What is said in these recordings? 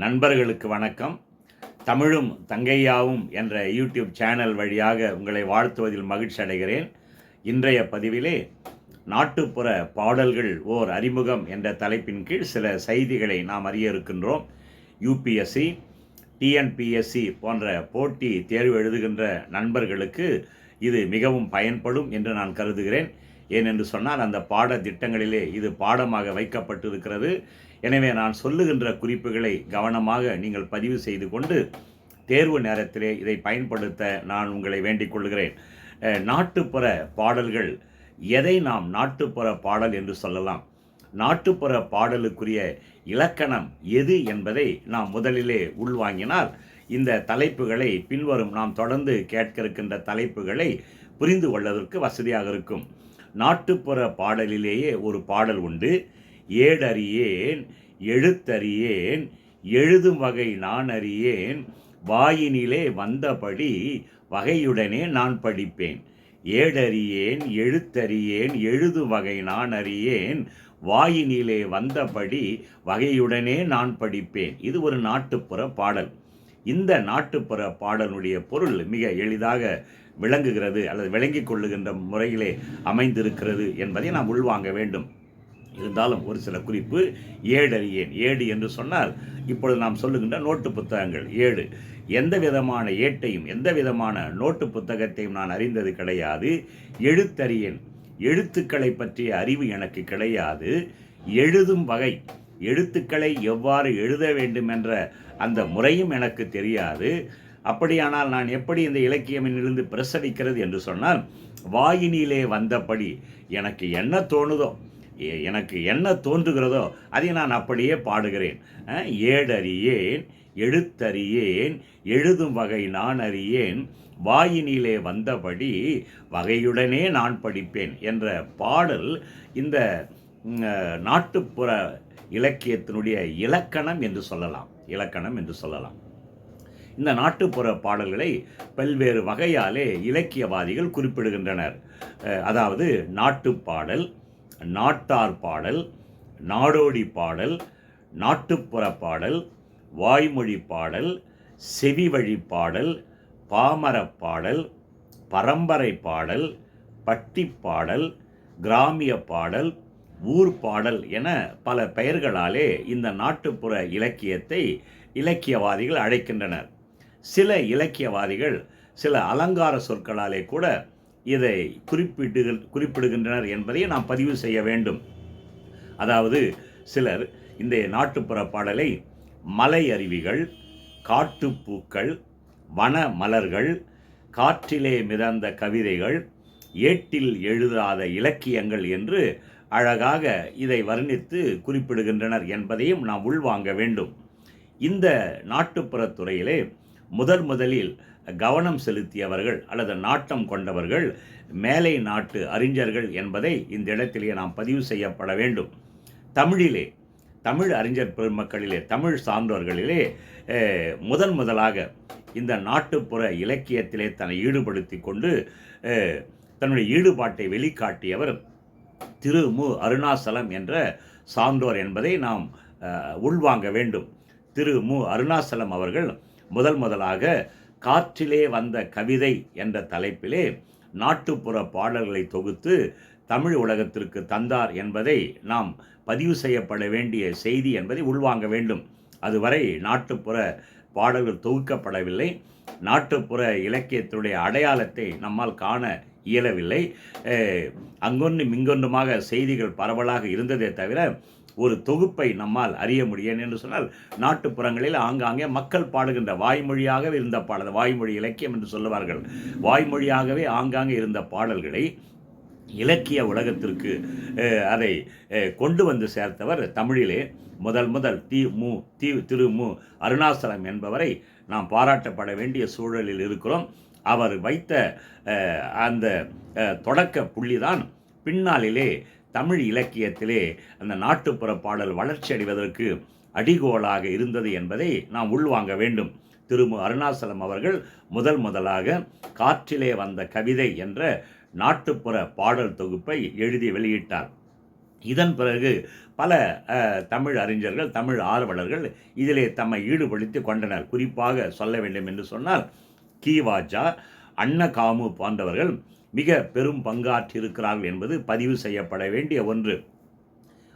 நண்பர்களுக்கு வணக்கம். தமிழும் தங்கையாவும் என்ற யூடியூப் சேனல் வழியாக உங்களை வாழ்த்துவதில் மகிழ்ச்சி அடைகிறேன். இன்றைய பதிவிலே நாட்டுப்புற பாடல்கள் ஓர் அறிமுகம் என்ற தலைப்பின் கீழ் சில செய்திகளை நாம் அறிய இருக்கின்றோம். யூபிஎஸ்சி டிஎன்பிஎஸ்சி போன்ற போட்டி தேர்வு எழுதுகின்ற நண்பர்களுக்கு இது மிகவும் பயன்படும் என்று நான் கருதுகிறேன். ஏனென்று சொன்னால் அந்த பாட திட்டங்களிலே இது பாடமாக வைக்கப்பட்டிருக்கிறது. எனவே நான் சொல்லுகின்ற குறிப்புகளை கவனமாக நீங்கள் பதிவு செய்து கொண்டு தேர்வு நேரத்திலே இதை பயன்படுத்த நான் உங்களை வேண்டிக் கொள்கிறேன். நாட்டுப்புற பாடல்கள் எதை நாம் நாட்டுப்புற பாடல் என்று சொல்லலாம்? நாட்டுப்புற பாடலுக்குரிய இலக்கணம் எது என்பதை நாம் முதலிலே உள்வாங்கினால் இந்த தலைப்புகளை பின்வரும் நாம் தொடர்ந்து கேட்க இருக்கின்ற தலைப்புகளை புரிந்து கொள்வதற்கு வசதியாக இருக்கும். நாட்டுப்புற பாடலிலேயே ஒரு பாடல் உண்டு. ஏடறியேன் எழுத்தறியேன் எழுதும் வகை நான் அறியேன் வாயினிலே வந்தபடி வகையுடனே நான் படிப்பேன். ஏடறியேன் எழுத்தறியேன் எழுது வகை நான் அறியேன் வாயினிலே வந்தபடி வகையுடனே நான் படிப்பேன். இது ஒரு நாட்டுப்புற பாடல். இந்த நாட்டுப்புற பாடலுடைய பொருள் மிக எளிதாக விளங்குகிறது அல்லது விளங்கிக் கொள்ளுகின்ற முறையிலே அமைந்திருக்கிறது என்பதை நாம் உள்வாங்க வேண்டும். இருந்தாலும் ஒரு சில குறிப்பு ஏடறியேன் ஏடு என்று சொன்னால் இப்பொழுது நாம் சொல்லுகின்ற நோட்டு புத்தகங்கள் ஏடு எந்த விதமான ஏட்டையும் எந்த விதமான நோட்டு புத்தகத்தையும் நான் அறிந்தது கிடையாது. எழுத்தறியேன் எழுத்துக்களை பற்றிய அறிவு எனக்கு கிடையாது. எழுதும் வகை. எழுத்துக்களை எவ்வாறு எழுத வேண்டும் என்ற அந்த முறையும் எனக்கு தெரியாது. அப்படியானால் நான் எப்படி இந்த இலக்கியமிலிருந்து பிரசவிக்கிறது என்று சொன்னால் வாயினிலே வந்தபடி எனக்கு என்ன தோணுதோ எ- எனக்கு என்ன தோன்றுகிறதோ அதை நான் அப்படியே பாடுகிறேன். ஏடறியேன் எழுத்தறியேன் எழுதும் வகை நான் அறியேன் வாயினிலே வந்தபடி வகையுடனே நான் படிப்பேன் என்ற பாடல் இந்த நாட்டுப்புற இலக்கியத்தினுடைய இலக்கணம் என்று சொல்லலாம் இலக்கணம் என்று சொல்லலாம். இந்த நாட்டுப்புற பாடல்களை பல்வேறு வகையாலே இலக்கியவாதிகள் குறிப்பிடுகின்றனர். அதாவது நாட்டுப்பாடல் நாட்டார் பாடல் நாடோடி பாடல் நாட்டுப்புற பாடல் வாய்மொழி பாடல் செவி வழி பாடல் பாமரப் பாடல் பரம்பரை பாடல் பட்டிப்பாடல் கிராமிய பாடல் ஊர் பாடல் என பல பெயர்களாலே இந்த நாட்டுப்புற இலக்கியத்தை இலக்கியவாதிகள் அழைக்கின்றனர். சில இலக்கியவாதிகள் சில அலங்கார சொற்களாலே கூட இதை குறிப்பிட்டு குறிப்பிடுகின்றனர் என்பதை நாம் பதிவு செய்ய வேண்டும். அதாவது சிலர் இந்த நாட்டுப்புற பாடலை மலை அருவிகள் காட்டுப்பூக்கள் வன மலர்கள் காற்றிலே மிதந்த கவிதைகள் ஏட்டில் எழுதாத இலக்கியங்கள் என்று அழகாக இதை வர்ணித்து குறிப்பிடுகின்றனர் என்பதையும் நாம் உள்வாங்க வேண்டும். இந்த நாட்டுப்புறத் துறையிலே முதன் முதலில் கவனம் செலுத்தியவர்கள் அல்லது நாட்டம் கொண்டவர்கள் மேலை நாட்டு அறிஞர்கள் என்பதை இந்த இடத்திலே நாம் பதிவு செய்யப்பட வேண்டும். தமிழிலே தமிழ் அறிஞர் பெருமக்களிலே தமிழ் சான்றோர்களிலே முதன் முதலாக இந்த நாட்டுப்புற இலக்கியத்திலே தன்னை ஈடுபடுத்தி கொண்டு தன்னுடைய ஈடுபாட்டை வெளிக்காட்டியவர் திரு மு. அருணாசலம் என்ற சான்றோர் என்பதை நாம் உள்வாங்க வேண்டும். திரு மு. அருணாசலம் அவர்கள் முதல் முதலாக காற்றிலே வந்த கவிதை என்ற தலைப்பிலே நாட்டுப்புற பாடல்களை தொகுத்து தமிழ் உலகத்திற்கு தந்தார் என்பதை நாம் பதிவு செய்யப்பட வேண்டிய செய்தி என்பதை உள்வாங்க வேண்டும். அதுவரை நாட்டுப்புற பாடல்கள் தொகுக்கப்படவில்லை. நாட்டுப்புற இலக்கியத்துடைய அடையாளத்தை நம்மால் காண இயலவில்லை. அங்கொன்று அங்கொன்றும் செய்திகள் பரவலாக இருந்ததே தவிர ஒரு தொகுப்பை நம்மால் அறிய முடியும் என்று சொன்னால் நாட்டுப்புறங்களில் ஆங்காங்கே மக்கள் பாடுகின்ற வாய்மொழியாகவே இருந்த பாடல் வாய்மொழி இலக்கியம் என்று சொல்லுவார்கள். வாய்மொழியாகவே ஆங்காங்கே இருந்த பாடல்களை இலக்கிய உலகத்திற்கு அதை கொண்டு வந்து சேர்த்தவர் தமிழிலே முதல் முதல் தி மு தி திரு மு அருணாசலம் என்பவரை நாம் பாராட்டப்பட வேண்டிய சூழலில் இருக்கிறோம். அவர் வைத்த அந்த தொடக்க புள்ளிதான் பின்னாளிலே தமிழ் இலக்கியத்திலே அந்த நாட்டுப்புற பாடல் வளர்ச்சி அடைவதற்கு அடிகோலாக இருந்தது என்பதை நாம் உள்வாங்க வேண்டும். திருமு அருணாசலம் அவர்கள் முதல் முதலாக காற்றிலே வந்த கவிதை என்ற நாட்டுப்புற பாடல் தொகுப்பை எழுதி வெளியிட்டார். இதன் பிறகு பல தமிழ் அறிஞர்கள் தமிழ் ஆர்வலர்கள் இதிலே தம்மை ஈடுபடுத்தி கொண்டனர். குறிப்பாக சொல்ல வேண்டும் என்று சொன்னால் கீவாஜா அன்னகாமு போன்றவர்கள் மிக பெரும் பங்காற்றிருக்கிறார்கள் என்பது பதிவு செய்யப்பட வேண்டிய ஒன்று.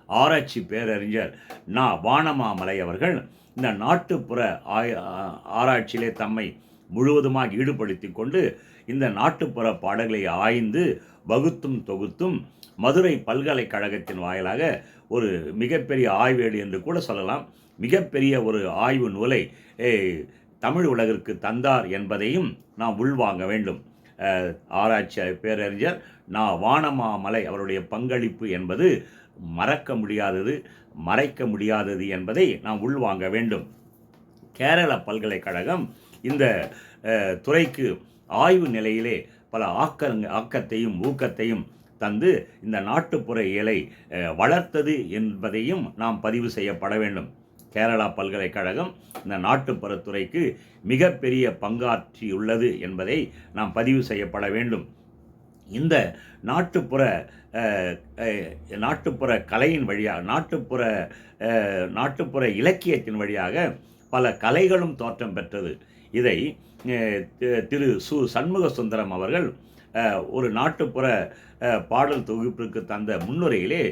ஆராய்ச்சி பேரறிஞர் நா. வானமாமலை அவர்கள் இந்த நாட்டுப்புற ஆய் ஆராய்ச்சியிலே தம்மை முழுவதுமாக ஈடுபடுத்தி கொண்டு இந்த நாட்டுப்புற பாடல்களை ஆய்ந்து வகுத்தும் தொகுத்தும் மதுரை பல்கலைக்கழகத்தின் வாயிலாக ஒரு மிகப்பெரிய ஆய்வேடு என்று கூட சொல்லலாம். மிகப்பெரிய ஒரு ஆய்வு நூலை தமிழ் உலகிற்கு தந்தார் என்பதையும் நாம் உள்வாங்க வேண்டும். ஆராய்ச்சி பேரறிஞர் நா. வானமாமலை அவருடைய பங்களிப்பு என்பது மறக்க முடியாதது மறைக்க முடியாதது என்பதை நாம் உள்வாங்க வேண்டும். கேரள பல்கலைக்கழகம் இந்த துறைக்கு ஆய்வு நிலையிலே பல ஆக்கங்க ஆக்கத்தையும் ஊக்கத்தையும் தந்து இந்த நாட்டுப்புற இயலை வளர்த்தது என்பதையும் நாம் பதிவு செய்யப்பட வேண்டும். கேரளா பல்கலைக்கழகம் இந்த நாட்டுப்புறத்துறைக்கு மிகப்பெரிய பங்காற்றியுள்ளது என்பதை நாம் பதிவு செய்யப்பட வேண்டும். இந்த நாட்டுப்புற நாட்டுப்புற கலையின் வழியாக நாட்டுப்புற நாட்டுப்புற இலக்கியத்தின் வழியாக பல கலைகளும் தோற்றம் பெற்றது. இதை திரு சு சண்முக சுந்தரம் அவர்கள் ஒரு நாட்டுப்புற பாடல் தொகுப்பிற்கு தந்த முன்னுரையிலே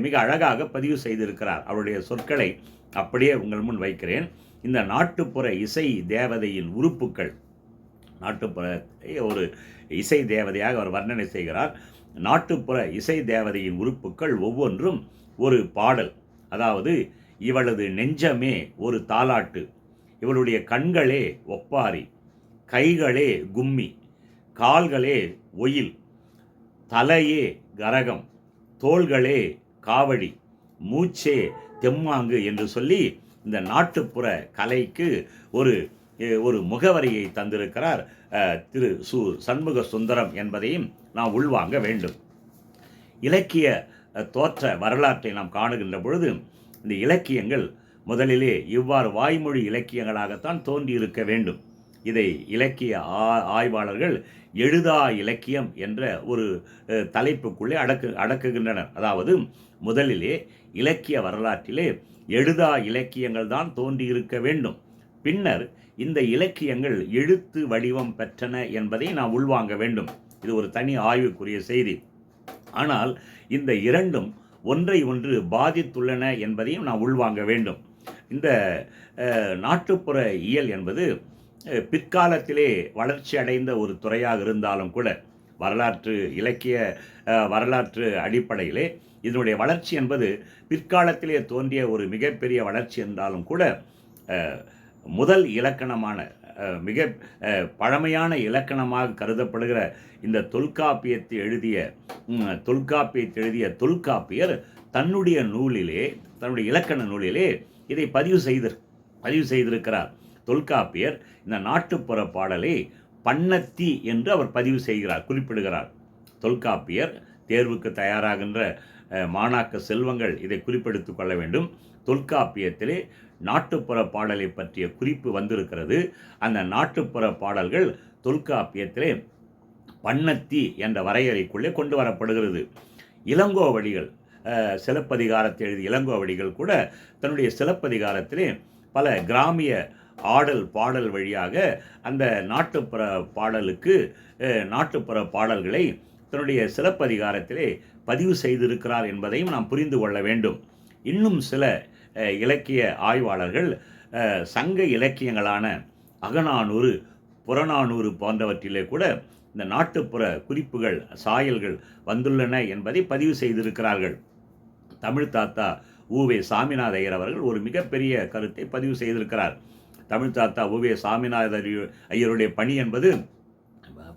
மிக அழகாக பதிவு செய்திருக்கிறார். அவருடைய சொற்களை அப்படியே உங்கள் முன் வைக்கிறேன். இந்த நாட்டுப்புற இசை தேவதையின் உறுப்புக்கள் நாட்டுப்புற ஒரு இசை தேவதையாக அவர் வர்ணனை செய்கிறார். நாட்டுப்புற இசை தேவதையின் உறுப்புக்கள் ஒவ்வொன்றும் ஒரு பாடல். அதாவது இவளது நெஞ்சமே ஒரு தாலாட்டு. இவளுடைய கண்களே ஒப்பாரி. கைகளே கும்மி. கால்களே ஒயில் தலையே கரகம் தோள்களே காவடி மூச்சே தெம்மாங்கு என்று சொல்லி இந்த நாட்டுப்புற கலைக்கு ஒரு ஒரு முகவரியை தந்திருக்கிறார் திரு சு சண்முக சுந்தரம் என்பதையும் நாம் உள்வாங்க வேண்டும். இலக்கிய தோற்ற வரலாற்றை நாம் காணுகின்ற பொழுது இந்த இலக்கியங்கள் முதலிலே இவ்வாறு வாய்மொழி இலக்கியங்களாகத்தான் தோன்றியிருக்க வேண்டும். இதை இலக்கிய ஆ- ஆய்வாளர்கள் எழுதா இலக்கியம் என்ற ஒரு தலைப்புக்குள்ளே அடக்கு அடக்குகின்றனர். அதாவது முதலிலே இலக்கிய வரலாற்றிலே எழுதா இலக்கியங்கள் தான் தோன்றியிருக்க வேண்டும். பின்னர் இந்த இலக்கியங்கள் எழுத்து வடிவம் பெற்றன என்பதை நாம் உள்வாங்க வேண்டும். இது ஒரு தனி ஆய்வுக்குரிய செய்தி. ஆனால் இந்த இரண்டும் ஒன்றை ஒன்று பாதித்துள்ளன என்பதையும் நாம் உள்வாங்க வேண்டும். இந்த நாட்டுப்புற இயல் என்பது பிற்காலத்திலே வளர்ச்சி அடைந்த ஒரு துறையாக இருந்தாலும் கூட வரலாற்று இலக்கிய வரலாற்று அடிப்படையிலே இதனுடைய வளர்ச்சி என்பது பிற்காலத்திலே தோன்றிய ஒரு மிகப்பெரிய வளர்ச்சி என்றாலும் கூட முதல் இலக்கணமான மிக பழமையான இலக்கணமாக கருதப்படுகிற இந்த தொல்காப்பியத்தை எழுதிய தொல்காப்பியத்தை எழுதிய தொல்காப்பியர் தன்னுடைய நூலிலே தன்னுடைய இலக்கண நூலிலே இதை பதிவு செய்திரு பதிவு செய்திருக்கிறார். தொல்காப்பியர் இந்த நாட்டுப்புற பாடலை பண்ணத்தி என்று அவர் பதிவு செய்கிறார் குறிப்பிடுகிறார். தொல்காப்பியர் தேர்வுக்கு தயாராகின்ற மாணாக்க செல்வங்கள் இதை குறிப்பெடுத்து கொள்ள வேண்டும். தொல்காப்பியத்திலே நாட்டுப்புற பாடலை பற்றிய குறிப்பு வந்திருக்கிறது. அந்த நாட்டுப்புற பாடல்கள் தொல்காப்பியத்திலே பண்ணத்தி என்ற வரையறைக்குள்ளே கொண்டு வரப்படுகிறது. இளங்கோவடிகள் சிலப்பதிகாரத்தை எழுதிய இளங்கோவடிகள் கூட தன்னுடைய சிலப்பதிகாரத்திலே பல கிராமிய ஆடல் பாடல் வழியாக அந்த நாட்டுப்புற பாடலுக்கு நாட்டுப்புற பாடல்களை தன்னுடைய சிலப்பதிகாரத்திலே பதிவு செய்திருக்கிறார் என்பதையும் நாம் புரிந்து கொள்ள வேண்டும். இன்னும் சில இலக்கிய ஆய்வாளர்கள் சங்க இலக்கியங்களான அகநானூறு புறநானூறு போன்றவற்றிலே கூட இந்த நாட்டுப்புற குறிப்புகள் சாயல்கள் வந்துள்ளன என்பதை பதிவு செய்திருக்கிறார்கள். தமிழ் தாத்தா ஊவே சாமிநாத ஐயர் அவர்கள் ஒரு மிகப்பெரிய கருத்தை பதிவு செய்திருக்கிறார். தமிழ் தாத்தா ஓவிய சாமிநாத ஐயருடைய பணி என்பது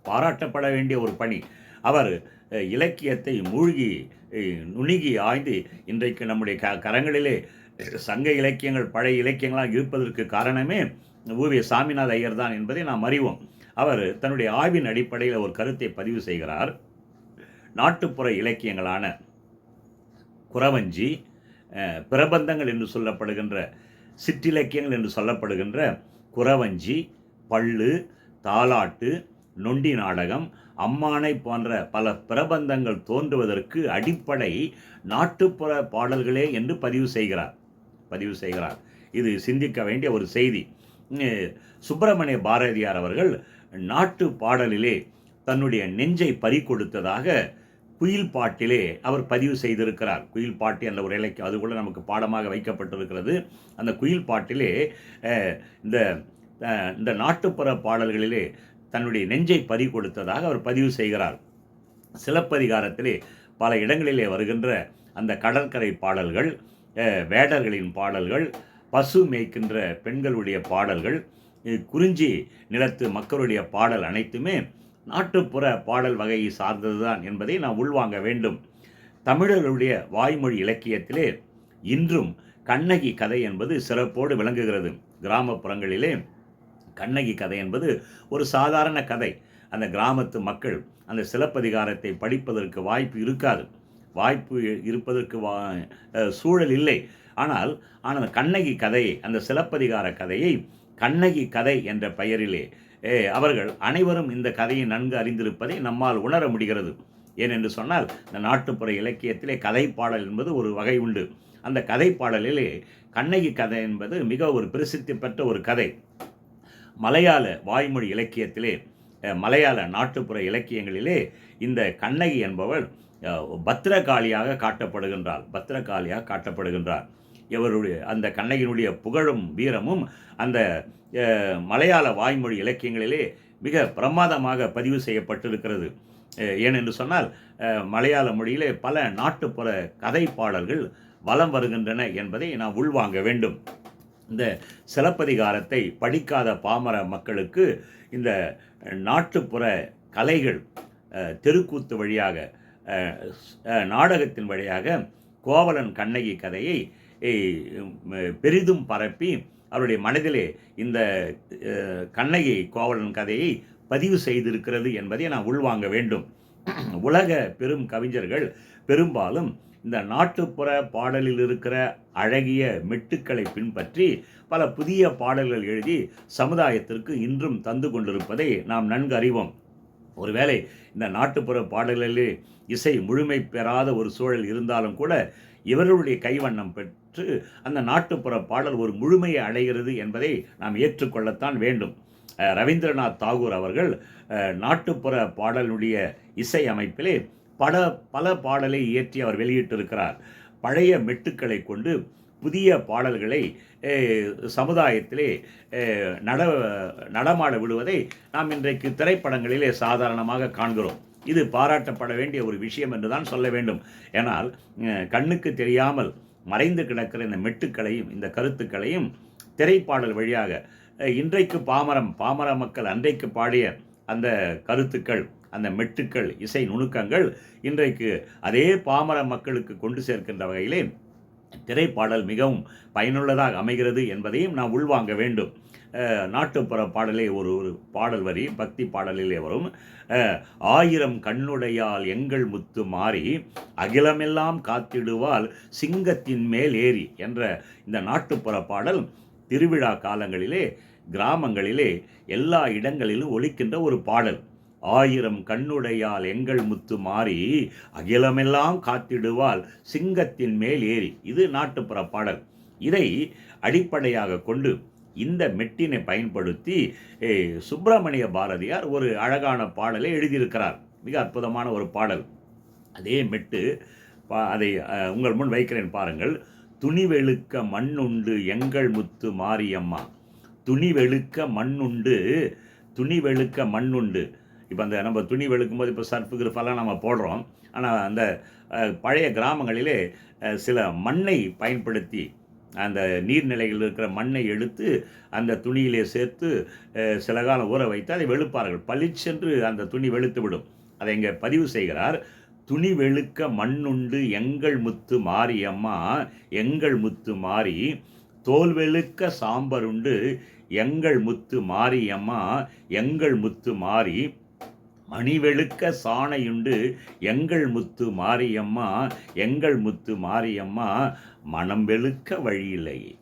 பாராட்டப்பட வேண்டிய ஒரு பணி. அவர் இலக்கியத்தை மூழ்கி நுணுகி ஆய்ந்து இன்றைக்கு நம்முடைய க கரங்களிலே சங்க இலக்கியங்கள் பழைய இலக்கியங்களாக இருப்பதற்கு காரணமே ஓவிய சாமிநாத ஐயர் தான் என்பதை நாம் அறிவோம். அவர் தன்னுடைய ஆய்வின் அடிப்படையில் ஒரு கருத்தை பதிவு செய்கிறார். நாட்டுப்புற இலக்கியங்களான குறவஞ்சி பிரபந்தங்கள் என்று சொல்லப்படுகின்ற சிற்றிலக்கியங்கள் என்று சொல்லப்படுகின்ற குறவஞ்சி பள்ளு தாலாட்டு நொண்டி நாடகம் அம்மானை போன்ற பல பிரபந்தங்கள் தோன்றுவதற்கு அடிப்படை நாட்டுப்புற பாடல்களே என்று பதிவு செய்கிறார். பதிவு செய்கிறார். இது சிந்திக்க வேண்டிய ஒரு செய்தி. சுப்பிரமணிய பாரதியார் அவர்கள் நாட்டு பாடலிலே தன்னுடைய நெஞ்சை பறி கொடுத்ததாக குயில் பாட்டிலே அவர் பதிவு செய்திருக்கிறார். குயில் பாட்டு என்ற ஒரு இலக்கியம் அது கூட நமக்கு பாடமாக வைக்கப்பட்டிருக்கிறது. அந்த குயில் பாட்டிலே இந்த இந்த நாட்டுப்புற பாடல்களிலே தன்னுடைய நெஞ்சை பறி கொடுத்ததாக அவர் பதிவு செய்கிறார். சிலப்பதிகாரத்திலே பல இடங்களிலே வருகின்ற அந்த கடற்கரை பாடல்கள் வேடர்களின் பாடல்கள் பசு மேய்க்கின்ற பெண்களுடைய பாடல்கள் குறிஞ்சி நிலத்து மக்களுடைய பாடல் அனைத்துமே நாட்டுப்புற பாடல் வகையை சார்ந்ததுதான் என்பதை நாம் உள்வாங்க வேண்டும். தமிழர்களுடைய வாய்மொழி இலக்கியத்திலே இன்றும் கண்ணகி கதை என்பது சிறப்போடு விளங்குகிறது. கிராமப்புறங்களிலே கண்ணகி கதை என்பது ஒரு சாதாரண கதை. அந்த கிராமத்து மக்கள் அந்த சிலப்பதிகாரத்தை படிப்பதற்கு வாய்ப்பு இருக்காது. வாய்ப்பு இருப்பதற்கு வா சூழல் இல்லை. ஆனால் ஆனால் அந்த கண்ணகி கதையை அந்த சிலப்பதிகார கதையை கண்ணகி கதை என்ற பெயரிலே அவர்கள் அனைவரும் இந்த கதையை நன்கு அறிந்திருப்பதை நம்மால் உணர முடிகிறது. ஏனென்று சொன்னால் இந்த நாட்டுப்புற இலக்கியத்திலே கதைப்பாடல் என்பது ஒரு வகை உண்டு. அந்த கதைப்பாடலிலே கண்ணகி கதை என்பது மிக ஒரு பிரசித்தி பெற்ற ஒரு கதை. மலையாள வாய்மொழி இலக்கியத்திலே மலையாள நாட்டுப்புற இலக்கியங்களிலே இந்த கண்ணகி என்பவள் பத்திரகாளியாக காட்டப்படுகின்றாள். பத்திரகாளியாக காட்டப்படுகின்றார் இவருடைய அந்த கண்ணகியினுடைய புகழும் வீரமும் அந்த மலையாள வாய்மொழி இலக்கியங்களிலே மிக பிரமாதமாக பதிவு செய்யப்பட்டிருக்கிறது. ஏனென்று சொன்னால் மலையாள மொழியிலே பல நாட்டுப்புற கதை பாடல்கள் வலம் வருகின்றன என்பதை நாம் உள்வாங்க வேண்டும். இந்த சிலப்பதிகாரத்தை படிக்காத பாமர மக்களுக்கு இந்த நாட்டுப்புற கலைகள் தெருக்கூத்து வழியாக நாடகத்தின் வழியாக கோவலன் கண்ணகி கதையை பெரிதும் பரப்பி அவருடைய மனதிலே இந்த கண்ணகி கோவலன் கதையை பதிவு செய்திருக்கிறது என்பதை நான் உள்வாங்க வேண்டும். உலக பெரும் கவிஞர்கள் பெரும்பாலும் இந்த நாட்டுப்புற பாடலில் இருக்கிற அழகிய மெட்டுக்களை பின்பற்றி பல புதிய பாடல்கள் எழுதி சமுதாயத்திற்கு இன்றும் தந்து கொண்டிருப்பதை நாம் நன்கு அறிவோம். ஒருவேளை இந்த நாட்டுப்புற பாடல்களிலே இசை முழுமை பெறாத ஒரு சூழல் இருந்தாலும் கூட இவர்களுடைய கைவண்ணம் பெற்று அந்த நாட்டுப்புற பாடல் ஒரு முழுமையை அடைகிறது என்பதை நாம் ஏற்றுக்கொள்ளத்தான் வேண்டும். ரவீந்திரநாத் தாகூர் அவர்கள் நாட்டுப்புற பாடலுடைய இசை அமைப்பிலே பல பல பாடலை இயற்றி அவர் வெளியிட்டிருக்கிறார். பழைய மெட்டுக்களை கொண்டு புதிய பாடல்களை சமுதாயத்திலே நட நடமாட விடுவதை நாம் இன்றைக்கு திரைப்படங்களிலே சாதாரணமாக காண்கிறோம். இது பாராட்டப்பட வேண்டிய ஒரு விஷயம் என்று தான் சொல்ல வேண்டும். ஏனால் கண்ணுக்கு தெரியாமல் மறைந்து கிடக்கிற இந்த மெட்டுக்களையும் இந்த கருத்துக்களையும் திரைப்பாடல் வழியாக இன்றைக்கு பாமரம் பாமர மக்கள் அன்றைக்கு பாடிய அந்த கருத்துக்கள் அந்த மெட்டுக்கள் இசை நுணுக்கங்கள் இன்றைக்கு அதே பாமர மக்களுக்கு கொண்டு சேர்க்கின்ற வகையிலே திரைப்பாடல் மிகவும் பயனுள்ளதாக அமைகிறது என்பதையும் நாம் உள்வாங்க வேண்டும். நாட்டுப்புற பாடலே ஒரு ஒரு பாடல் வரி பக்தி பாடலிலே வரும். ஆயிரம் கண்ணுடையால் எங்கள் முத்து மாறி அகிலமெல்லாம் காத்திடுவாள் சிங்கத்தின் மேல் ஏறி என்ற இந்த நாட்டுப்புற பாடல் திருவிழா காலங்களிலே கிராமங்களிலே எல்லா இடங்களிலும் ஒலிக்கின்ற ஒரு பாடல். ஆயிரம் கண்ணுடையால் எங்கள் முத்து மாறி அகிலமெல்லாம் காத்திடுவால் சிங்கத்தின் மேல் ஏறி. இது நாட்டுப்புற பாடல். இதை அடிப்படையாக கொண்டு இந்த மெட்டினை பயன்படுத்தி ஏ, சுப்பிரமணிய பாரதியார் ஒரு அழகான பாடலை எழுதியிருக்கிறார். மிக அற்புதமான ஒரு பாடல். அதே மெட்டு பா- அதை உங்கள் முன் வைக்கிறேன் பாருங்கள். துணிவெழுக்க மண்ணுண்டு எங்கள் முத்து மாரியம்மா. துணிவெழுக்க மண்ணுண்டு துணிவெழுக்க மண்ணுண்டு. இப்போ அந்த நம்ம துணி வெளுக்கும் போது இப்போ சர்ஃபு கிருஃபெல்லாம் நம்ம போடுறோம். ஆனால் அந்த பழைய கிராமங்களிலே சில மண்ணை பயன்படுத்தி அந்த நீர்நிலைகளில் இருக்கிற மண்ணை எடுத்து அந்த துணியிலே சேர்த்து சில காலம் ஊற வைத்து அதை வெளுப்பார்கள். பளிச்சென்று அந்த துணி வெளுத்து விடும் அதை இங்கே பதிவு செய்கிறார். துணி வெளுக்க மண்ணுண்டு எங்கள் முத்து மாரியம்மா எங்கள் முத்து மாறி. தோல் வெளுக்க சாம்பருண்டு எங்கள் முத்து மாரியம்மா எங்கள் முத்து மாறி. மணிவெளுக்க சாணையுண்டு எங்கள் முத்து மாரியம்மா எங்கள் முத்து மாரியம்மா மனம் வெளுக்க வழியிலேயே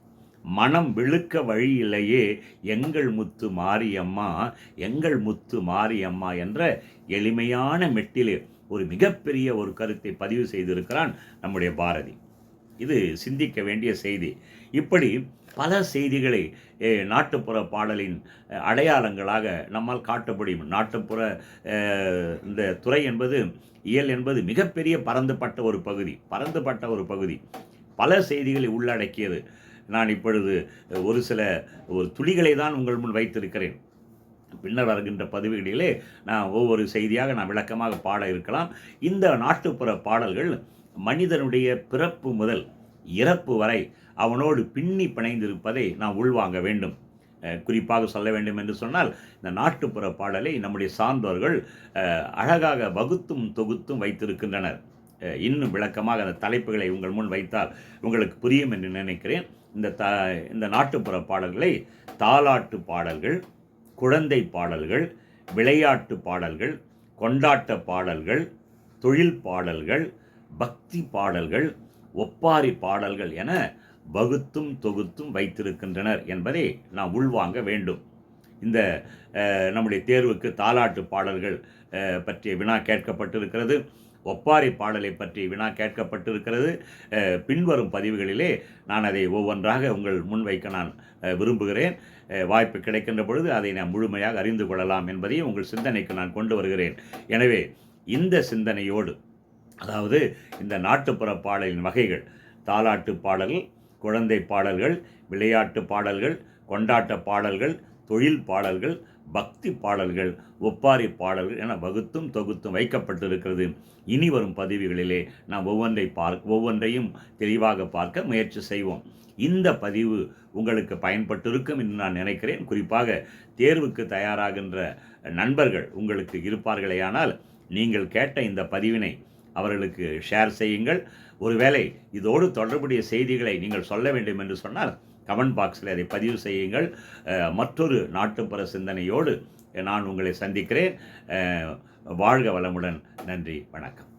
மனம் விழுக்க வழியிலேயே எங்கள் முத்து மாரியம்மா எங்கள் முத்து மாரியம்மா என்ற எளிமையான மெட்டிலே ஒரு மிகப்பெரிய ஒரு கருத்தை பதிவு செய்திருக்கிறான் நம்முடைய பாரதி. இது சிந்திக்க வேண்டிய செய்தி. இப்படி பல செய்திகளை நாட்டுப்புற பாடலின் அடையாளங்களாக நம்மால் காட்ட முடியும். நாட்டுப்புற இந்த துறை என்பது இயல் என்பது மிகப்பெரிய பரந்துபட்ட ஒரு பகுதி பரந்துபட்ட ஒரு பகுதி. பல செய்திகளை உள்ளடக்கியது. நான் இப்பொழுது ஒரு சில ஒரு துளிகளை தான் உங்கள் முன் வைத்திருக்கிறேன். பின்னர் வருகின்ற பதிவுகளிலே நான் ஒவ்வொரு செய்தியாக நான் விளக்கமாக பாட இருக்கலாம். இந்த நாட்டுப்புற பாடல்கள் மனிதனுடைய பிறப்பு முதல் இறப்பு வரை அவனோடு பின்னி பிணைந்திருப்பதை நாம் உள்வாங்க வேண்டும். குறிப்பாக சொல்ல வேண்டும் என்று சொன்னால் இந்த நாட்டுப்புற பாடலை நம்முடைய சார்ந்தோர்கள் அழகாக வகுத்தும் தொகுத்தும் வைத்திருக்கின்றனர். இன்னும் விளக்கமாக அந்த தலைப்புகளை உங்கள் முன் வைத்தால் உங்களுக்கு புரியும் என்று நினைக்கிறேன். இந்த த இந்த நாட்டுப்புற பாடல்களை தாலாட்டு பாடல்கள் குழந்தை பாடல்கள் விளையாட்டு பாடல்கள் கொண்டாட்ட பாடல்கள் தொழில் பாடல்கள் பக்தி பாடல்கள் ஒப்பாரி பாடல்கள் என வகுத்தும் தொகுத்தும் வைத்திருக்கின்றனர் என்பதை நாம் உள்வாங்க வேண்டும். இந்த நம்முடைய தேர்வுக்கு தாலாட்டு பாடல்கள் பற்றிய வினா கேட்கப்பட்டிருக்கிறது. ஒப்பாரி பாடலை பற்றி வினா கேட்கப்பட்டிருக்கிறது. பின்வரும் பதிவுகளிலே நான் அதை ஒவ்வொன்றாக உங்கள் முன்வைக்க நான் விரும்புகிறேன். வாய்ப்பு கிடைக்கின்ற பொழுது அதை நாம் முழுமையாக அறிந்து கொள்ளலாம் என்பதையும் உங்கள் சிந்தனைக்கு நான் கொண்டு வருகிறேன். எனவே இந்த சிந்தனையோடு அதாவது இந்த நாட்டுப்புற பாடலின் வகைகள் தாலாட்டு பாடல் குழந்தை பாடல்கள் விளையாட்டு பாடல்கள் கொண்டாட்ட பாடல்கள் தொழில் பாடல்கள் பக்தி பாடல்கள் ஒப்பாரி பாடல்கள் என வகுத்தும் தொகுத்தும் வைக்கப்பட்டிருக்கிறது. இனி வரும் பதிவுகளிலே நாம் ஒவ்வொன்றை பார்க்க ஒவ்வொன்றையும் தெளிவாக பார்க்க முயற்சி செய்வோம். இந்த பதிவு உங்களுக்கு பயன்பட்டிருக்கும் என்று நான் நினைக்கிறேன். குறிப்பாக தேர்வுக்கு தயாராகின்ற நண்பர்கள் உங்களுக்கு இருப்பார்களேயானால் நீங்கள் கேட்ட இந்த பதிவினை அவர்களுக்கு ஷேர் செய்யுங்கள். ஒருவேளை இதோடு தொடர்புடைய செய்திகளை நீங்கள் சொல்ல வேண்டும் என்று சொன்னால் கமெண்ட் பாக்ஸில் அதை பதிவு செய்யுங்கள். மற்றொரு நாட்டுப்புற சிந்தனையோடு நான் உங்களை சந்திக்கிறேன். வாழ்க வளமுடன். நன்றி வணக்கம்.